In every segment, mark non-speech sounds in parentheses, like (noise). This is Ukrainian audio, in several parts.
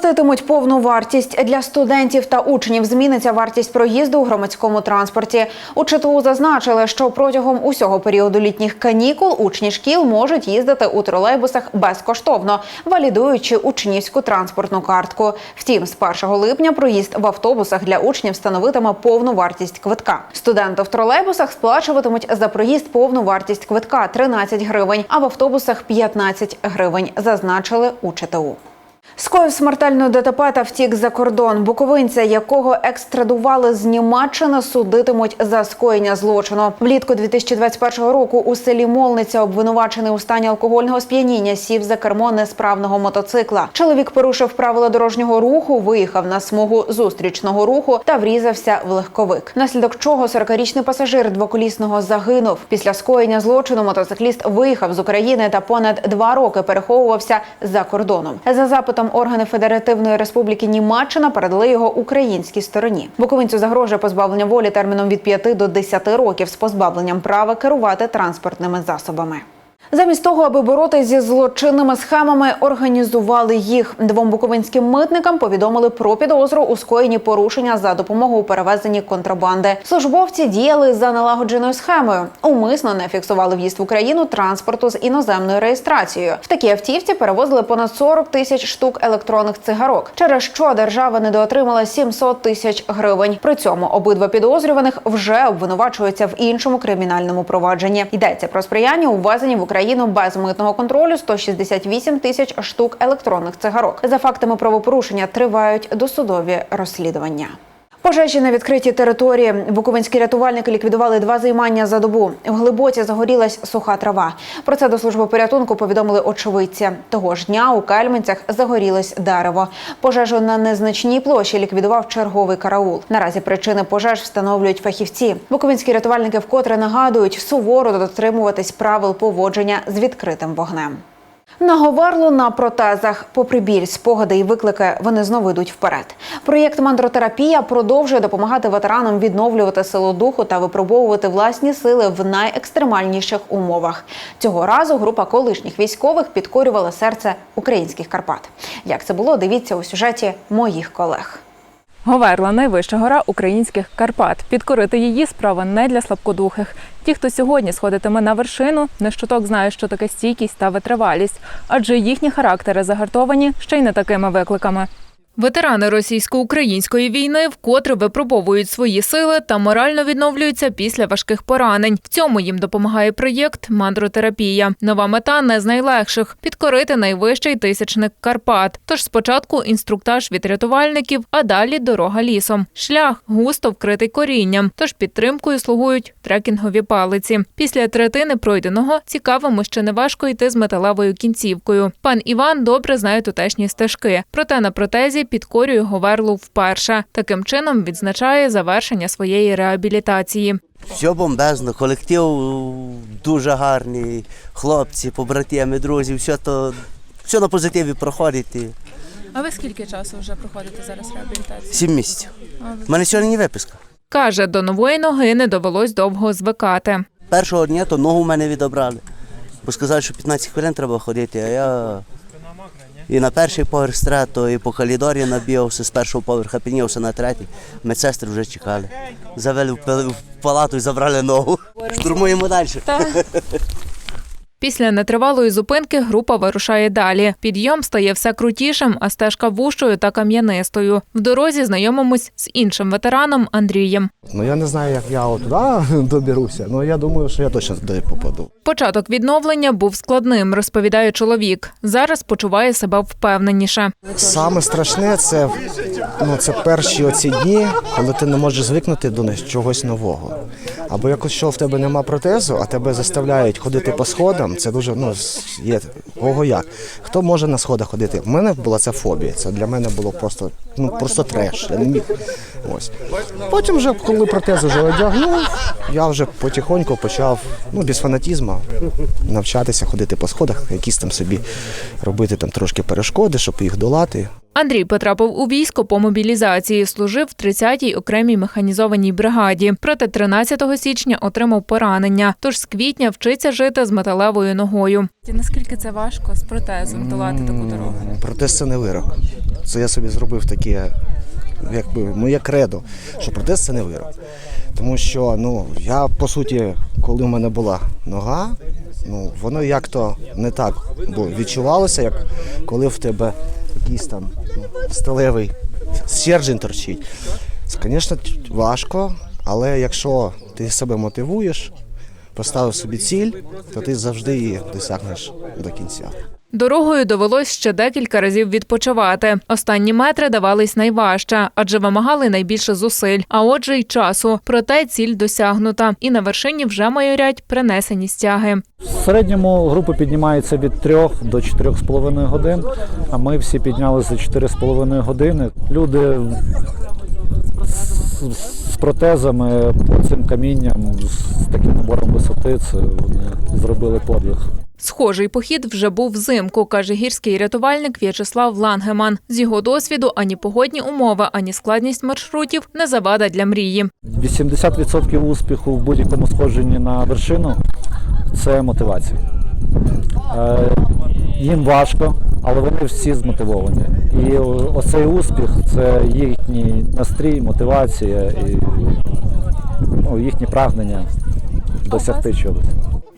Платитимуть повну вартість для студентів та учнів. Зміниться вартість проїзду у громадському транспорті. У ЧТУ зазначили, що протягом усього періоду літніх канікул учні шкіл можуть їздити у тролейбусах безкоштовно, валідуючи учнівську транспортну картку. Втім, з 1 липня проїзд в автобусах для учнів становитиме повну вартість квитка. Студенти в тролейбусах сплачуватимуть за проїзд повну вартість квитка 13 гривень, а в автобусах 15 гривень. Зазначили у ЧТУ. Скоїв смертельну ДТП та втік за кордон. Буковинця, якого екстрадували з Німеччини, судитимуть за скоєння злочину. Влітку 2021 року у селі Молниця обвинувачений у стані алкогольного сп'яніння сів за кермо несправного мотоцикла. Чоловік порушив правила дорожнього руху, виїхав на смугу зустрічного руху та врізався в легковик. Наслідок чого 40-річний пасажир двоколісного загинув. Після скоєння злочину мотоцикліст виїхав з України та понад два роки переховувався за кордоном. За запитом органи Федеративної Республіки Німеччина передали його українській стороні. Буковинцю загрожує позбавлення волі терміном від 5 до 10 років з позбавленням права керувати транспортними засобами. Замість того, аби боротися зі злочинними схемами, організували їх. Двом буковинським митникам повідомили про підозру у скоєнні порушення за допомогою перевезенні контрабанди. Службовці діяли за налагодженою схемою. Умисно не фіксували в'їзд в Україну транспорту з іноземною реєстрацією. В такій автівці перевозили понад 40 тисяч штук електронних цигарок, через що держава недоотримала 700 тисяч гривень. При цьому обидва підозрюваних вже обвинувачуються в іншому кримінальному провадженні. Йдеться про сприяння у ввезенні в Україну без митного контролю 168 тисяч штук електронних цигарок. За фактами правопорушення тривають досудові розслідування. Пожежі на відкритій території. Буковинські рятувальники ліквідували два займання за добу. В глибоці загорілась суха трава. Про це до служби порятунку повідомили очевидці. Того ж дня у Кельменцях загорілось дерево. Пожежу на незначній площі ліквідував черговий караул. Наразі причини пожеж встановлюють фахівці. Буковинські рятувальники вкотре нагадують суворо дотримуватись правил поводження з відкритим вогнем. Наговерло на протезах. Попри біль, спогади і виклики, вони знову йдуть вперед. Проєкт мандротерапія продовжує допомагати ветеранам відновлювати силу духу та випробовувати власні сили в найекстремальніших умовах. Цього разу група колишніх військових підкорювала серце українських Карпат. Як це було, дивіться у сюжеті моїх колег. Говерла найвища гора українських Карпат. Підкорити її справа не для слабкодухих. Ті, хто сьогодні сходитиме на вершину, не щоток знає, що таке стійкість та витривалість, адже їхні характери загартовані ще й не такими викликами. Ветерани російсько-української війни вкотре випробовують свої сили та морально відновлюються після важких поранень. В цьому їм допомагає проєкт Мандротерапія. Нова мета не з найлегших підкорити найвищий тисячник Карпат. Тож спочатку інструктаж від рятувальників, а далі дорога лісом. Шлях густо вкритий корінням, тож підтримкою слугують трекінгові палиці. Після третини пройденого цікавому ще не важко йти з металевою кінцівкою. Пан Іван добре знає тутешні стежки, проте на протезі підкорює Говерлу вперше. Таким чином відзначає завершення своєї реабілітації. Все бомбезно, колектив дуже гарний, хлопці, побратими, друзі, все то все на позитиві проходить. А ви скільки часу вже проходите зараз реабілітацію? Сім місяців. У мене сьогодні виписка. Каже, до нової ноги не довелось довго звикати. Першого дня то ногу в мене відобрали. Бо сказали, що 15 хвилин треба ходити, а я і на перший поверх страту, і по коридорі набігався з першого поверха, піднявся на третій. Медсестри вже чекали. Завели в в палату і забрали ногу. Штурмуємо далі. Після нетривалої зупинки група вирушає далі. Підйом стає все крутішим, а стежка вущою та кам'янистою. В дорозі знайомимось з іншим ветераном Андрієм. Ну я не знаю, як я туди (laughs) доберуся, але я думаю, що я точно туди попаду. Початок відновлення був складним, розповідає чоловік. Зараз почуває себе впевненіше. Саме страшне це, ну, це перші оці дні, коли ти не можеш звикнути до чогось нового. Або якось що в тебе нема протезу, а тебе заставляють ходити по сходам. Це дуже ну є кого як. Хто може на сходах ходити? У мене була ця фобія. Це для мене було просто ну просто треш. Я не міг. Ось потім, вже коли протези вже одягнув, я вже потихоньку почав ну без фанатізму навчатися ходити по сходах, якісь там собі робити там трошки перешкоди, щоб їх долати. Андрій потрапив у військо по мобілізації, служив в 30-й окремій механізованій бригаді. Проте 13 січня отримав поранення. Тож з квітня вчиться жити з металевою ногою. Наскільки це важко з протезом долати таку дорогу? Протез це не вирок. Це я собі зробив таке, якби моє кредо, що протез це не вирок. Тому що ну, я, по суті, коли в мене була нога, ну, воно як-то не так бо відчувалося, як коли в тебе якийсь там ну, сталевий стержень торчить. Звісно, важко, але якщо ти себе мотивуєш, поставив собі ціль, то ти завжди її досягнеш до кінця. Дорогою довелось ще декілька разів відпочивати. Останні метри давались найважче, адже вимагали найбільше зусиль, а отже, й часу. Проте ціль досягнута, і на вершині вже майорять принесені стяги. В середньому групи піднімаються від 3 до 4,5 годин, а ми всі піднялися за 4,5 години. Люди з, протезами по цим камінням, з таким набором висоти, це вони зробили подвиг. Схожий похід вже був взимку, каже гірський рятувальник В'ячеслав Лангеман. З його досвіду ані погодні умови, ані складність маршрутів не завада для мрії. 80% успіху в будь-якому сходженні на вершину це мотивація. Е, Їм важко, але вони всі змотивовані. І оцей успіх це їхній настрій, мотивація і ну, їхнє прагнення досягти чогось.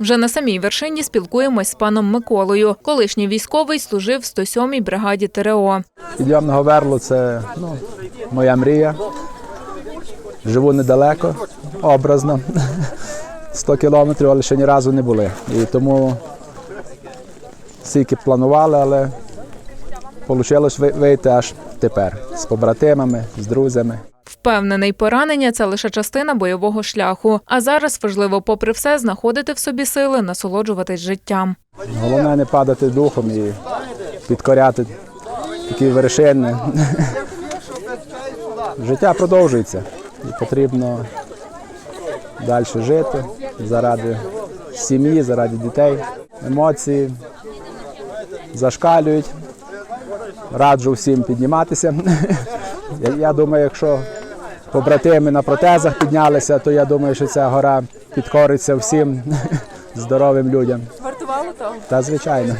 Вже на самій вершині спілкуємось з паном Миколою. Колишній військовий служив в 107-й бригаді ТРО. Підйом Говерло це ну, моя мрія. Живу недалеко, образно. (laughs) 100 кілометрів, але ще ні разу не були. І тому стільки планували, але вийшло вийти аж тепер з побратимами, з друзями. Впевнений, поранення це лише частина бойового шляху. А зараз важливо, попри все, знаходити в собі сили, насолоджуватись життям. Головне не падати духом і підкоряти такі вершини. (laughs) Життя продовжується і потрібно далі жити заради сім'ї, заради дітей. Емоції зашкалюють. Раджу всім підніматися. (laughs) Я, думаю, якщо побратими на протезах піднялися, то я думаю, що ця гора підкориться всім (laughs) здоровим людям. Вартувало того. Та звичайно.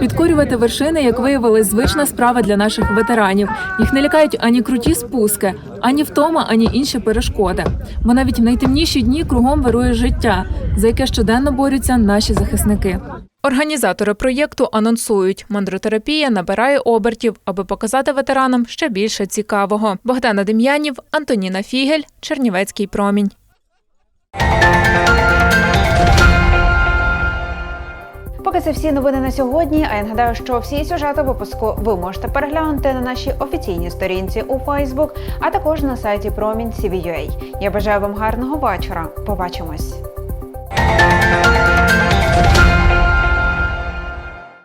Підкорювати вершини, як виявилось, звична справа для наших ветеранів. Їх не лякають ані круті спуски, ані втома, ані інші перешкоди. Бо навіть в найтемніші дні кругом вирує життя, за яке щоденно борються наші захисники. Організатори проєкту анонсують, мандротерапія набирає обертів, аби показати ветеранам ще більше цікавого. Богдана Дем'янів, Антоніна Фігель, Чернівецький промінь. Поки це всі новини на сьогодні. А я нагадаю, що всі сюжети випуску ви можете переглянути на нашій офіційній сторінці у Facebook, а також на сайті Промінь CVUA. Я бажаю вам гарного вечора. Побачимось.